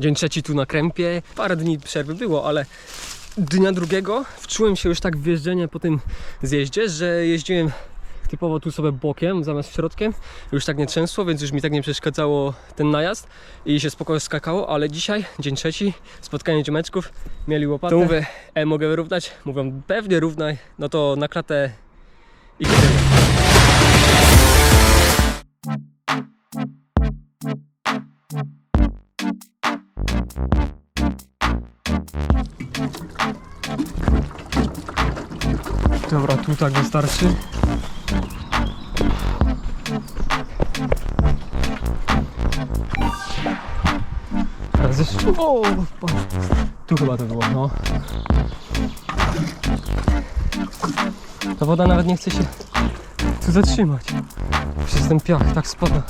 Dzień trzeci tu na krępie. Parę dni przerwy było, ale dnia drugiego wczułem się już tak w wjeżdżenie po tym zjeździe, że jeździłem typowo tu sobie bokiem zamiast środkiem. Już tak nie trzęsło, więc już mi tak nie przeszkadzało ten najazd i się spokojnie skakało, ale dzisiaj, dzień trzeci, spotkanie ziomeczków, mieli łopatę. To mówię, e, mogę wyrównać? Mówią, pewnie równaj, no to na klatę i jedziemy. Dobra, tu tak wystarczy. Teraz jeszcze... O. Tu chyba to było, no. Ta woda nawet nie chce się tu zatrzymać. Przez ten piach tak spada.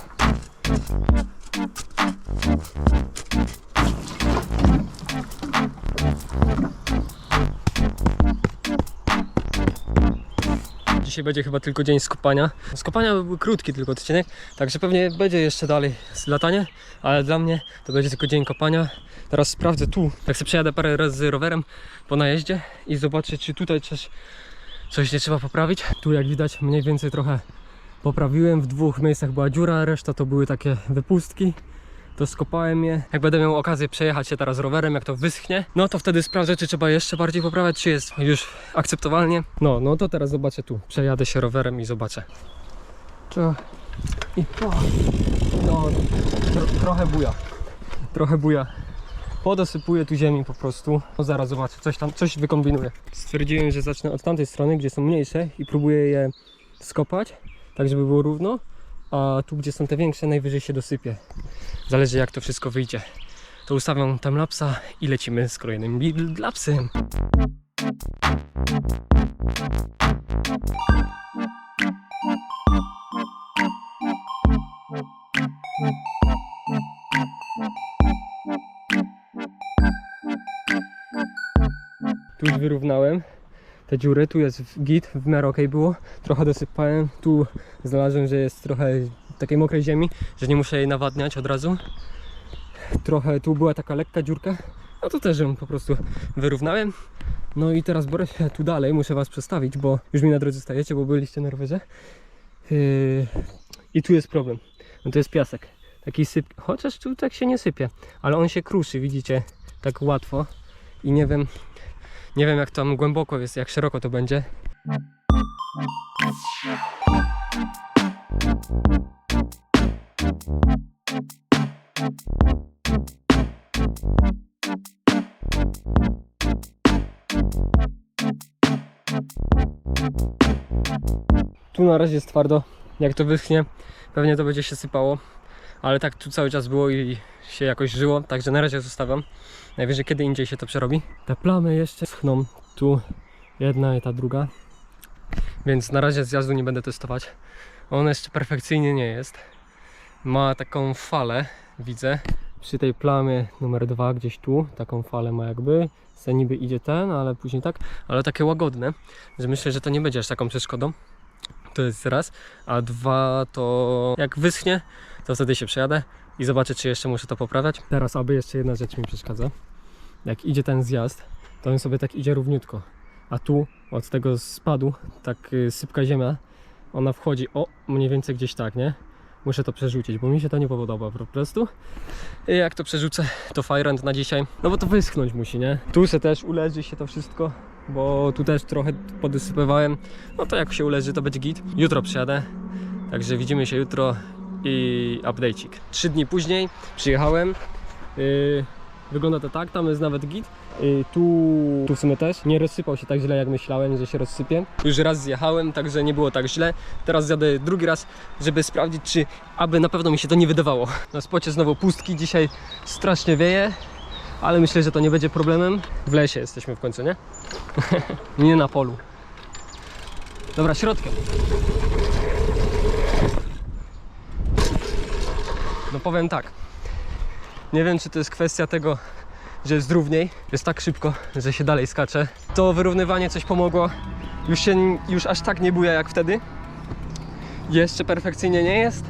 Dzisiaj będzie chyba tylko dzień skopania. Skopania były krótki tylko odcinek, także pewnie będzie jeszcze dalej latanie, ale dla mnie to będzie tylko dzień kopania. Teraz sprawdzę tu, tak sobie przejadę parę razy rowerem po najeździe i zobaczę czy tutaj coś, coś nie trzeba poprawić. Tu jak widać mniej więcej trochę poprawiłem, w dwóch miejscach była dziura, reszta to były takie wypustki to skopałem je. Jak będę miał okazję przejechać się teraz rowerem, jak to wyschnie, no to wtedy sprawdzę, czy trzeba jeszcze bardziej poprawiać, czy jest już akceptowalnie. No, no to teraz zobaczę tu. Przejadę się rowerem i zobaczę. To... I o, no, tro, trochę buja. Trochę buja. Podosypuję tu ziemi po prostu. No zaraz zobaczę, coś tam, coś wykombinuję. Stwierdziłem, że zacznę od tamtej strony, gdzie są mniejsze i próbuję je skopać, tak żeby było równo. A tu, gdzie są te większe, najwyżej się dosypie. Zależy jak to wszystko wyjdzie. To ustawiam tam lapsa i lecimy z kolejnym lapsem. Tu już wyrównałem te dziury, tu jest git, w miarę ok było, trochę dosypałem, tu znalazłem, że jest trochę takiej mokrej ziemi, że nie muszę jej nawadniać od razu. Trochę tu była taka lekka dziurka, no to też ją po prostu wyrównałem. No i teraz borę się tu dalej, muszę Was przestawić, bo już mi na drodze stajecie, bo byliście na rowerze. Yy, I tu jest problem, no to jest piasek, taki syp, chociaż tu tak się nie sypie, ale on się kruszy, widzicie, tak łatwo. I nie wiem, nie wiem jak tam głęboko jest, jak szeroko to będzie. Tu na razie jest twardo, jak to wyschnie, pewnie to będzie się sypało, ale tak tu cały czas było i się jakoś żyło, także na razie zostawiam. Najwyżej kiedy indziej się to przerobi. Te plamy jeszcze schną, tu jedna i ta druga, więc na razie zjazdu nie będę testować. On jeszcze perfekcyjnie nie jest. Ma taką falę, widzę, przy tej plamie numer dwa gdzieś tu, taką falę ma jakby. Se niby idzie ten, ale później tak, ale takie łagodne, że myślę, że to nie będzie aż taką przeszkodą. To jest raz, a dwa to jak wyschnie, to wtedy się przejadę i zobaczę, czy jeszcze muszę to poprawiać. Teraz, aby jeszcze jedna rzecz mi przeszkadza. Jak idzie ten zjazd, to on sobie tak idzie równiutko, a tu od tego spadu, tak y, sypka ziemia, ona wchodzi, o, mniej więcej gdzieś tak, nie? Muszę to przerzucić, bo mi się to nie podoba po prostu. I jak to przerzucę, to fajrant na dzisiaj, no bo to wyschnąć musi, nie? Tu se też uleży się to wszystko, bo tu też trochę podysypywałem. No to jak się uleży, to będzie git. Jutro przyjadę, także widzimy się jutro i update'ik. Trzy dni później przyjechałem. Yy, wygląda to tak, tam jest nawet git. Yy, tu, tu w sumie też nie rozsypał się tak źle jak myślałem, że się rozsypie. Już raz zjechałem, także nie było tak źle. Teraz zjadę drugi raz, żeby sprawdzić, czy aby na pewno mi się to nie wydawało. Na spocie znowu pustki, dzisiaj strasznie wieje, ale myślę, że to nie będzie problemem. W lesie jesteśmy w końcu, nie? nie na polu. Dobra, środkiem. No powiem tak, nie wiem czy to jest kwestia tego, że jest równiej, jest tak szybko, że się dalej skacze. To wyrównywanie coś pomogło, już, się, już aż tak nie buja jak wtedy. Jeszcze perfekcyjnie nie jest,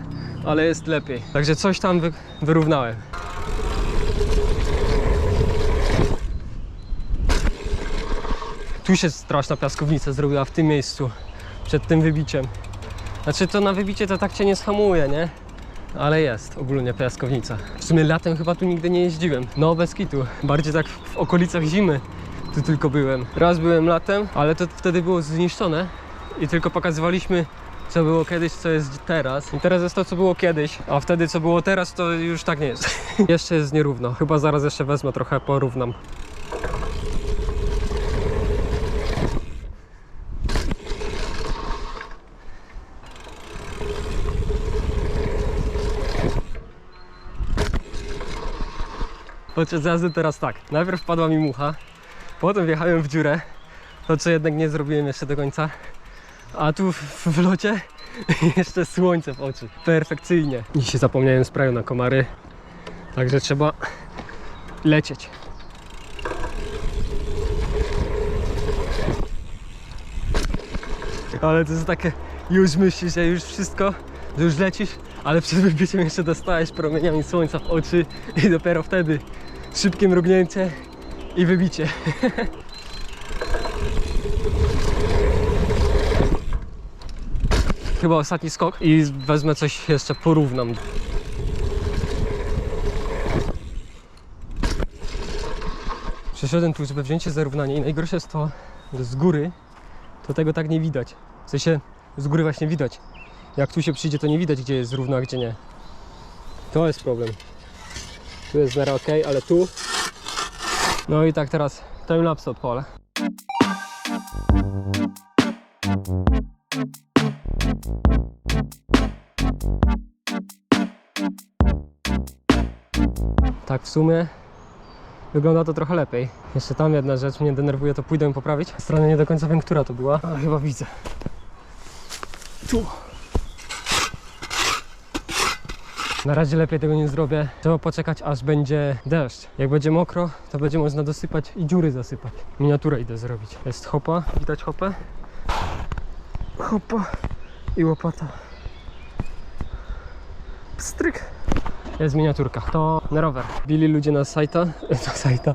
ale jest lepiej. Także coś tam wy, wyrównałem. Tu się straszna piaskownica zrobiła, w tym miejscu, przed tym wybiciem. Znaczy to na wybicie to tak cię nie schamuje, nie? Ale jest ogólnie piaskownica. W sumie latem chyba tu nigdy nie jeździłem. No bez kitu. Bardziej tak w, w okolicach zimy tu tylko byłem. Raz byłem latem, ale to wtedy było zniszczone i tylko pokazywaliśmy co było kiedyś, co jest teraz. I teraz jest to, co było kiedyś, a wtedy, co było teraz, to już tak nie jest. jeszcze jest nierówno. Chyba zaraz jeszcze wezmę trochę, porównam. Podczas jazdy teraz tak. Najpierw wpadła mi mucha, potem wjechałem w dziurę, to co jednak nie zrobiłem jeszcze do końca. A tu w, w locie jeszcze słońce w oczy. Perfekcyjnie. Dzisiaj zapomniałem sprayu na komary, także trzeba lecieć. Ale to jest takie, już myślisz, że już wszystko, że już lecisz, ale przed wybiciem jeszcze dostałeś promieniami słońca w oczy i dopiero wtedy szybkie mrugnięcie i wybicie. Chyba ostatni skok i wezmę coś jeszcze porównam. Przeszedłem tu, żeby wziąć się za równanie i najgorsze jest to, że z góry to tego tak nie widać. W sensie z góry właśnie widać. Jak tu się przyjdzie, to nie widać, gdzie jest równo, a gdzie nie. To jest problem. Tu jest zero ok, ale tu. No i tak teraz timelapse odpalę. Tak w sumie wygląda to trochę lepiej. Jeszcze tam jedna rzecz mnie denerwuje, to pójdę poprawić. Strony nie do końca wiem, która to była. A chyba widzę. Tu. Na razie lepiej tego nie zrobię. Trzeba poczekać aż będzie deszcz. Jak będzie mokro, to będzie można dosypać i dziury zasypać. Miniaturę idę zrobić. Jest hopa, widać hopę. Hopa i łopata. Pstryk. Jest miniaturka. To na rower. Wbili ludzie na sajta, na sajta,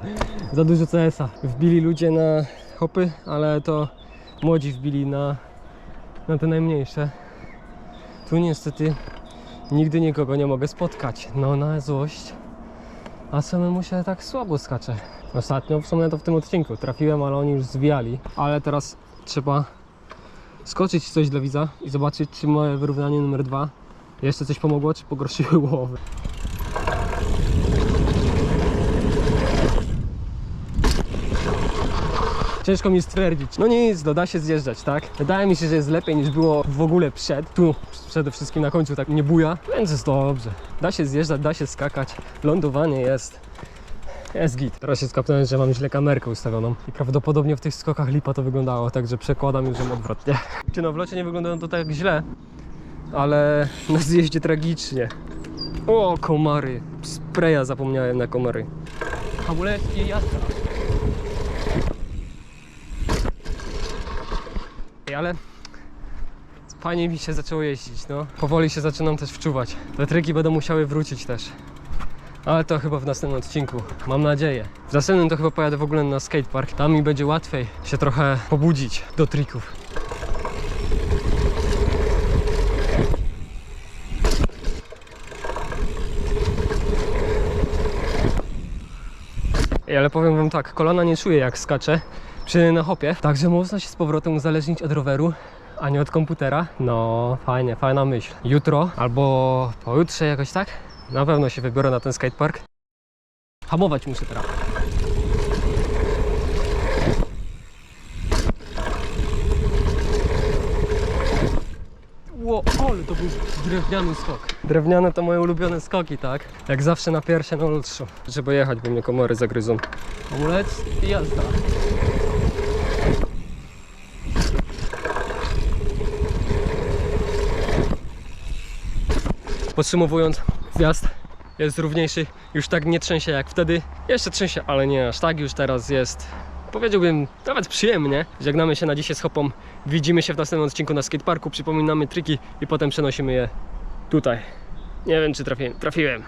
za dużo CS-a. Wbili ludzie na hopy, ale to młodzi wbili na, na te najmniejsze. Tu niestety nigdy nikogo nie mogę spotkać. No na złość. A samemu się tak słabo skacze. Ostatnio, w sumie to w tym odcinku trafiłem, ale oni już zwijali. Ale teraz trzeba skoczyć coś dla widza i zobaczyć, czy moje wyrównanie numer dwa jeszcze coś pomogło, czy pogorszyły łowy. Ciężko mi stwierdzić. No nic, no da się zjeżdżać, tak? Wydaje mi się, że jest lepiej niż było w ogóle przed. Tu przede wszystkim na końcu tak nie buja, więc jest dobrze. Da się zjeżdżać, da się skakać. Lądowanie jest. Jest git. Teraz się skapnąłem, że mam źle kamerkę ustawioną i prawdopodobnie w tych skokach lipa to wyglądało, także przekładam już ją odwrotnie. Czy no w locie nie wyglądają to tak źle, ale na zjeździe tragicznie. O, komary. Spraya zapomniałem na komary. Hamulec i jazda. Ale fajnie mi się zaczęło jeździć, no. Powoli się zaczynam też wczuwać. Te tryki będą musiały wrócić też. Ale to chyba w następnym odcinku, mam nadzieję. W następnym to chyba pojadę w ogóle na skatepark. Tam mi będzie łatwiej się trochę pobudzić do trików. Ale powiem wam tak, kolana nie czuję jak skaczę przy na hopie, także można się z powrotem uzależnić od roweru, a nie od komputera. No, fajnie, fajna myśl. Jutro albo pojutrze jakoś tak, na pewno się wybiorę na ten skatepark. Hamować muszę teraz. Ło, ale to był drewniany skok. Drewniane to moje ulubione skoki, tak? Jak zawsze na pierwsze na lutrzu. Żeby jechać, bo mnie komory zagryzą. Hamulec i jazda. Podsumowując, zjazd jest równiejszy, już tak nie trzęsie jak wtedy. Jeszcze trzęsie, ale nie aż tak, już teraz jest powiedziałbym nawet przyjemnie. Żegnamy się na dzisiaj z Hopą. Widzimy się w następnym odcinku na skateparku, przypominamy triki i potem przenosimy je tutaj. Nie wiem czy trafiłem. Trafiłem.